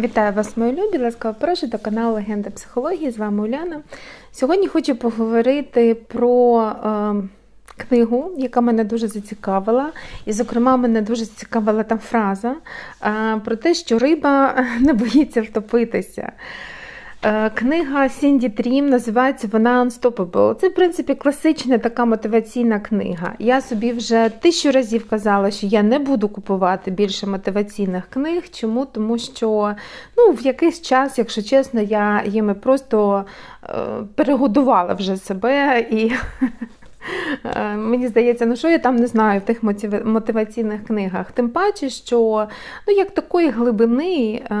Вітаю вас, мої любі! Ласкаво прошу до каналу Легенда психології. З вами Уляна. Сьогодні хочу поговорити про е, книгу, яка мене дуже зацікавила. І, зокрема, мене дуже зацікавила там фраза е, про те, що риба не боїться втопитися. Е, Книга Сінді Трім називається вона Unstoppable. Це, в принципі, класична така мотиваційна книга. Я собі вже тисячу разів казала, що я не буду купувати більше мотиваційних книг. Чому? Тому що ну, в якийсь час, якщо чесно, я їми просто е, перегодувала вже себе і. Е, Мені здається, ну що я там не знаю в тих мотиваційних книгах. Тим паче, що ну, як такої глибини е,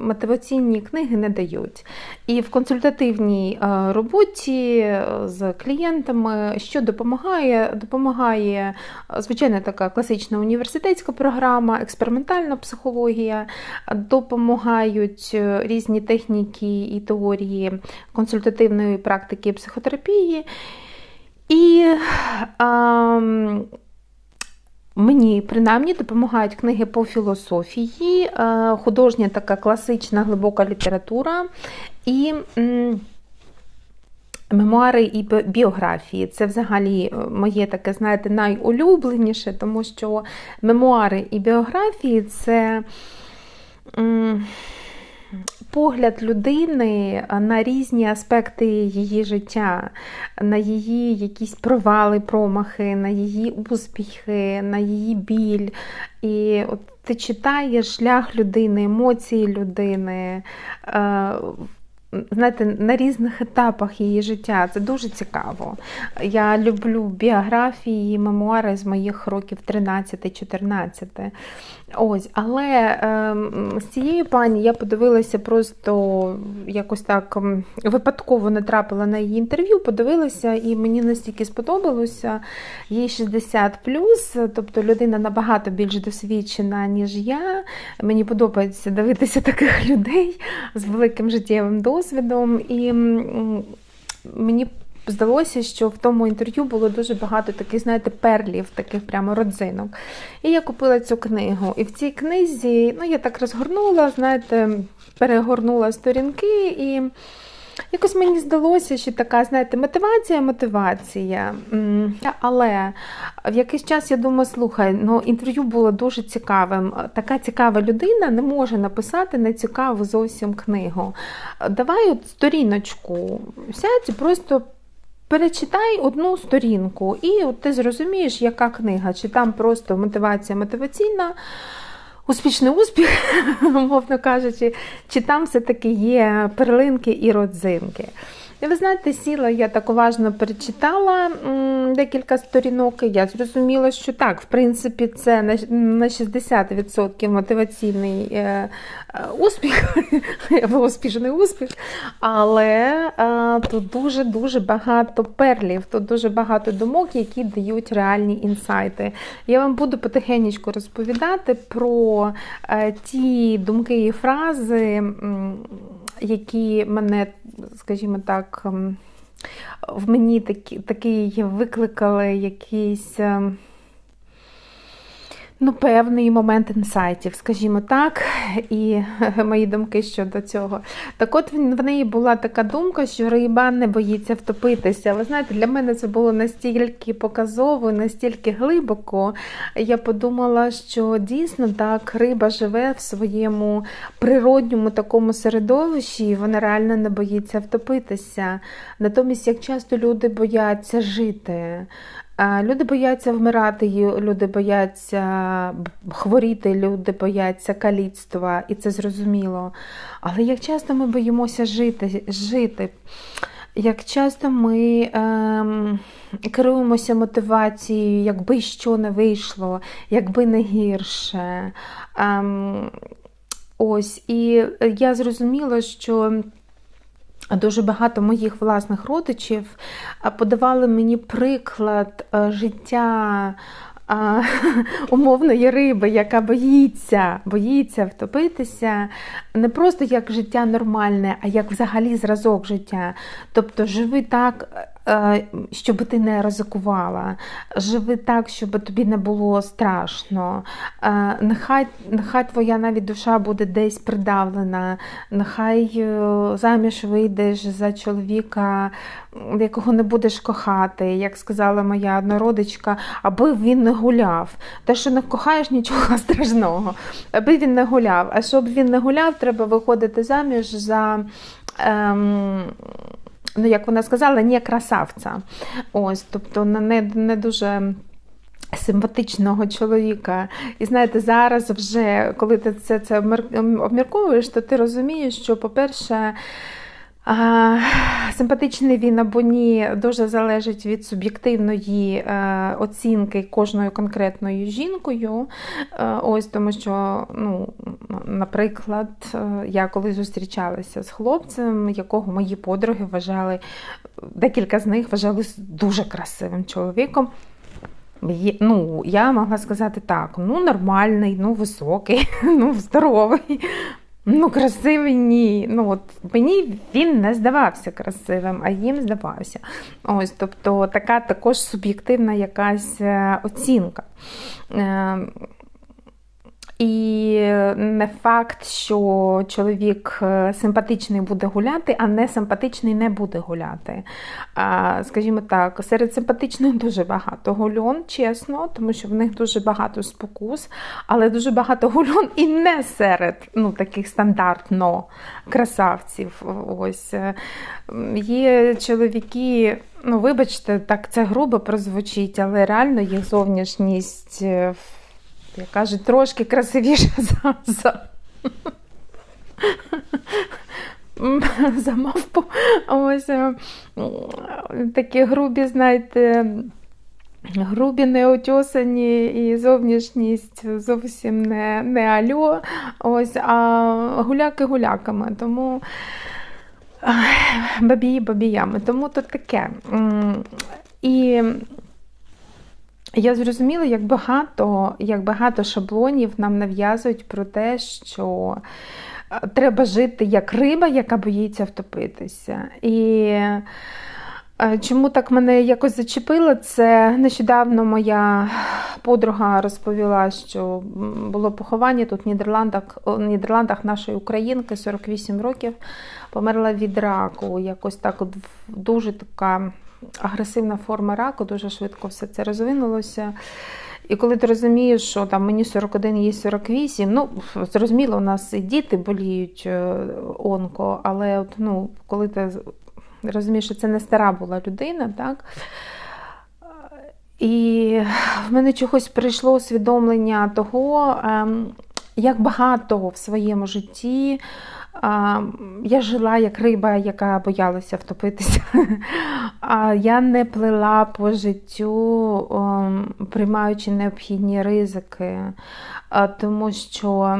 мотиваційні книги не дають. І в консультативній е, роботі з клієнтами, що допомагає, допомагає звичайно така класична університетська програма, експериментальна психологія, допомагають різні техніки і теорії консультативної практики психотерапії. І ем, мені принаймні допомагають книги по філософії, е, художня така класична глибока література і мемуари і біографії. Це взагалі е, моє таке, знаєте, найулюбленіше, тому що мемуари і біографії це. Погляд людини на різні аспекти її життя, на її якісь провали, промахи, на її успіхи, на її біль. І от ти читаєш шлях людини, емоції людини. Е, Знаєте, на різних етапах її життя це дуже цікаво. Я люблю біографії, мемуари з моїх років 13-14. Ось, але ем, з цією пані я подивилася просто якось так ем, випадково натрапила на її інтерв'ю, подивилася, і мені настільки сподобалося. Їй 60 тобто людина набагато більш досвідчена, ніж я. Мені подобається дивитися таких людей з великим життєвим досвідом. І мені здалося, що в тому інтерв'ю було дуже багато таких, знаєте, перлів, таких прямо родзинок. І я купила цю книгу. І в цій книзі, ну, я так розгорнула, знаєте, перегорнула сторінки і. Якось мені здалося, що така, знаєте, мотивація, мотивація. Але в якийсь час я думаю, слухай, ну інтерв'ю було дуже цікавим. Така цікава людина не може написати нецікаву зовсім книгу. Давай от сторіночку сядь просто. Перечитай одну сторінку, і от ти зрозумієш, яка книга, чи там просто мотивація мотиваційна, успішний успіх, мовно кажучи, чи там все-таки є перлинки і родзинки. І ви знаєте, сіла, я так уважно перечитала декілька сторінок, і я зрозуміла, що так, в принципі, це на на 60% мотиваційний е, е, успіх, або успішний успіх, але е, тут дуже-дуже багато перлів, тут дуже багато думок, які дають реальні інсайти. Я вам буду потихеньку розповідати про ті думки і фрази, які мене, скажімо так, ем, в мені такі, такі викликали якийсь. Ну, певний момент інсайтів, скажімо так, і мої думки щодо цього. Так от в неї була така думка, що риба не боїться втопитися. Ви знаєте, для мене це було настільки показово, настільки глибоко. Я подумала, що дійсно так риба живе в своєму природньому такому середовищі, і вона реально не боїться втопитися. Натомість, як часто люди бояться жити. Люди бояться вмирати, люди бояться хворіти, люди бояться каліцтва, і це зрозуміло. Але як часто ми боїмося жити, жити? Як часто ми ем, керуємося мотивацією, якби що не вийшло, якби не гірше. Ем, ось, і я зрозуміла, що Дуже багато моїх власних родичів подавали мені приклад е, життя а, умовної риби, яка боїться, боїться втопитися, не просто як життя нормальне, а як взагалі зразок життя. Тобто живи так. е, Щоб ти не ризикувала, живи так, щоб тобі не було страшно. Е, Нехай, нехай твоя навіть душа буде десь придавлена, нехай е, заміж вийдеш за чоловіка, якого не будеш кохати, як сказала моя однородичка, аби він не гуляв. Те, що не кохаєш, нічого страшного, аби він не гуляв. А щоб він не гуляв, треба виходити заміж за. Ем, Ну, як вона сказала, не красавця. Ось, тобто не, не дуже симпатичного чоловіка. І знаєте, зараз вже, коли ти це, це обмірковуєш, то ти розумієш, що, по-перше, а, Симпатичний він або ні дуже залежить від суб'єктивної е, оцінки кожною конкретною жінкою. Е, ось тому що, ну, наприклад, е, я коли зустрічалася з хлопцем, якого мої подруги вважали, декілька з них вважали дуже красивим чоловіком. Ну, я могла сказати так: ну, нормальний, ну, високий, ну, здоровий. Ну, красивий ні. Ну, от мені він не здавався красивим, а їм здавався. Ось, тобто така також суб'єктивна якась е, оцінка. Е, І не факт, що чоловік е, симпатичний буде гуляти, а не симпатичний не буде гуляти. Скажімо так, серед симпатичних дуже багато гульон, чесно, тому що в них дуже багато спокус, але дуже багато гульон і не серед ну, таких стандартно красавців. Ось. Е, Є чоловіки, ну вибачте, так це грубо прозвучить, але реально їх зовнішність. Як кажуть, трошки красивіша за, за, за мавпу. Ось е, такі грубі, знаєте, грубі, неотьосані і зовнішність зовсім не, не альо. Ось, а гуляки гуляками. Тому бабії бабіями. Тому то таке. І я зрозуміла, як багато, як багато шаблонів нам нав'язують про те, що е, треба жити як риба, яка боїться втопитися. І е, чому так мене якось зачепило, це нещодавно моя подруга розповіла, що було поховання тут в Нідерландах, у Нідерландах нашої українки 48 років, померла від раку. Якось так от дуже така агресивна форма раку, дуже швидко все це розвинулося. І коли ти розумієш, що там мені 41, їй 48, ну зрозуміло, у нас і діти боліють е, онко, але от, ну, коли ти розумієш, що це не стара була людина, так? І в мене чогось прийшло усвідомлення того, ем, як багато в своєму житті а, я жила як риба, яка боялася втопитися. А я не плила по життю, ем, приймаючи необхідні ризики, тому що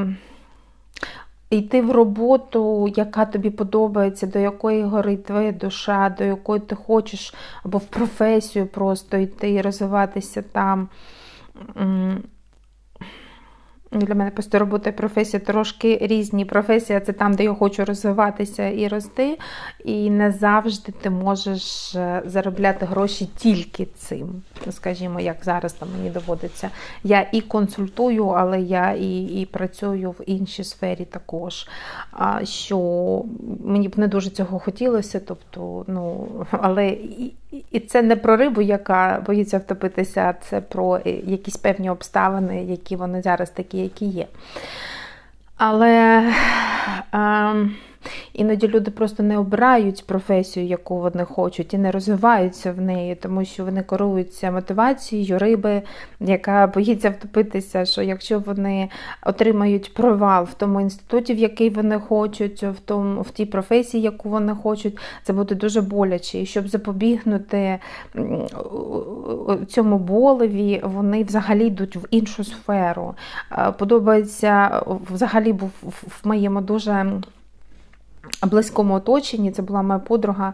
йти в роботу, яка тобі подобається, до якої горить твоя душа, до якої ти хочеш, або в професію просто йти і розвиватися там. Для мене просто робота і професія трошки різні. Професія це там, де я хочу розвиватися і рости, і не завжди ти можеш е, заробляти гроші тільки цим. Скажімо, як зараз там мені доводиться. Я і консультую, але я і, і працюю в іншій сфері також. А, Що мені б не дуже цього хотілося, тобто, ну, але і, і це не про рибу, яка боїться втопитися, а це про якісь певні обставини, які вони зараз такі, які є. Але ем, іноді люди просто не обирають професію, яку вони хочуть, і не розвиваються в неї, тому що вони керуються мотивацією риби, яка боїться втопитися, що якщо вони отримають провал в тому інституті, в який вони хочуть, в тому в тій професії, яку вони хочуть, це буде дуже боляче. І щоб запобігнути цьому болеві, вони взагалі йдуть в іншу сферу. Е, Подобається взагалі був в моєму дуже близькому оточенні, це була моя подруга,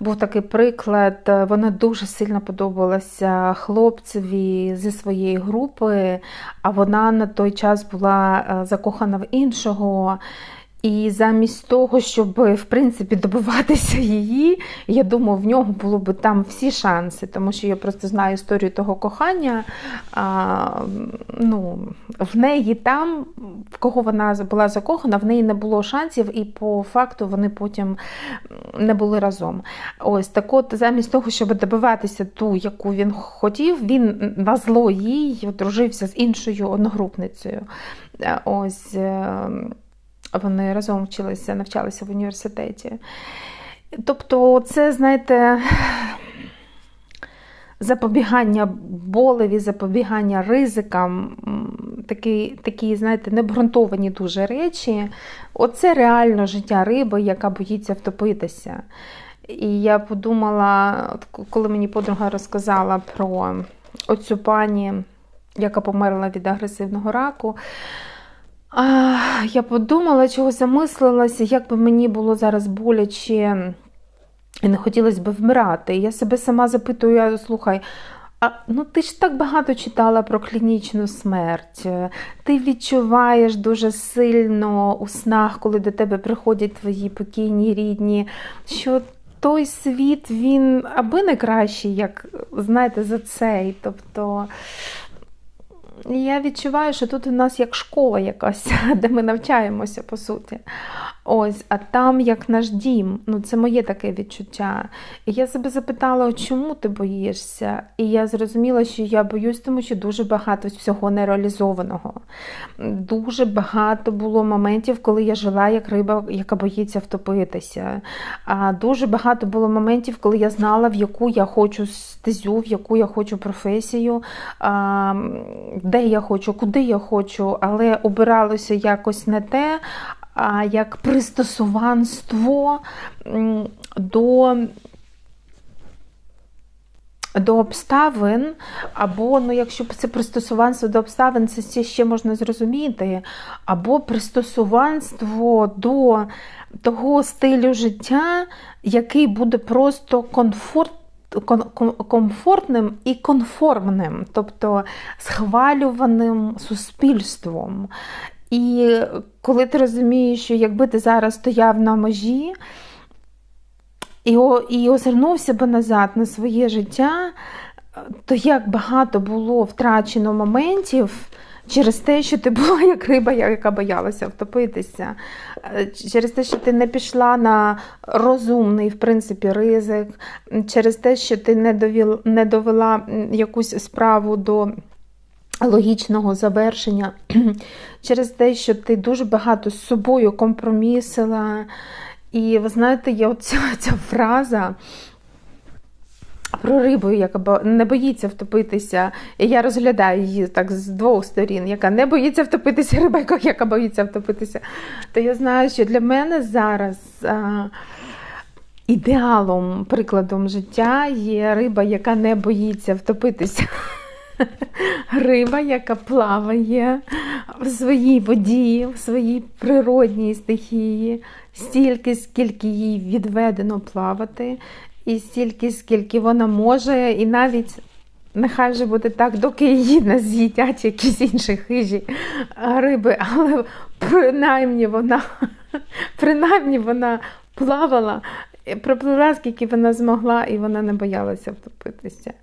був такий приклад. Вона дуже сильно подобалася хлопцеві зі своєї групи, а вона на той час була е, закохана в іншого. І замість того, щоб в принципі добиватися її, я думаю, в нього було б там всі шанси, тому що я просто знаю історію того кохання. А, ну, В неї там, в кого вона була закохана, в неї не було шансів, і по факту вони потім не були разом. Ось так от, замість того, щоб добиватися ту, яку він хотів, він на зло їй одружився з іншою одногрупницею. Ось. Вони разом вчилися, навчалися в університеті. Тобто, це, знаєте, запобігання болеві, запобігання ризикам, такі, такі, знаєте, необґрунтовані дуже речі. Оце реально життя риби, яка боїться втопитися. І я подумала, коли мені подруга розказала про оцю пані, яка померла від агресивного раку. А, Я подумала, чого замислилася, як би мені було зараз боляче і не хотілося б вмирати. я себе сама запитую, слухай, а ну ти ж так багато читала про клінічну смерть. Ти відчуваєш дуже сильно у снах, коли до тебе приходять твої покійні рідні, що той світ, він аби не кращий, як знаєте, за цей. Тобто я відчуваю, що тут у нас як школа якась, де ми навчаємося, по суті. Ось, а там як наш дім. Ну, це моє таке відчуття. І я себе запитала, чому ти боїшся? І я зрозуміла, що я боюсь, тому що дуже багато всього нереалізованого. Дуже багато було моментів, коли я жила як риба, яка боїться втопитися. А дуже багато було моментів, коли я знала, в яку я хочу стезю, в яку я хочу професію, де я хочу, куди я хочу, але обиралося якось не те як пристосуванство до до обставин, або, ну, якщо це пристосуванство до обставин, це ще можна зрозуміти, або пристосуванство до того стилю життя, який буде просто комфорт, комфортним і конформним, тобто схвалюваним суспільством. І коли ти розумієш, що якби ти зараз стояв на межі і і озирнувся би назад на своє життя, то як багато було втрачено моментів через те, що ти була як риба, яка боялася втопитися, через те, що ти не пішла на розумний, в принципі, ризик, через те, що ти не довела якусь справу до логічного завершення, через те, що ти дуже багато з собою компромісила. І ви знаєте, є оця ця фраза. Про рибу, яка не боїться втопитися, і я розглядаю її так з двох сторін, яка не боїться втопитися, риба, яка боїться втопитися. То я знаю, що для мене зараз а, ідеалом, прикладом життя є риба, яка не боїться втопитися. Риба, яка плаває в своїй воді, в своїй природній стихії, стільки, скільки їй відведено плавати, і стільки, скільки вона може, і навіть. Нехай вже буде так, доки її не з'їдять якісь інші хижі риби, але принаймні вона принаймні вона плавала, проплила, скільки вона змогла, і вона не боялася втопитися.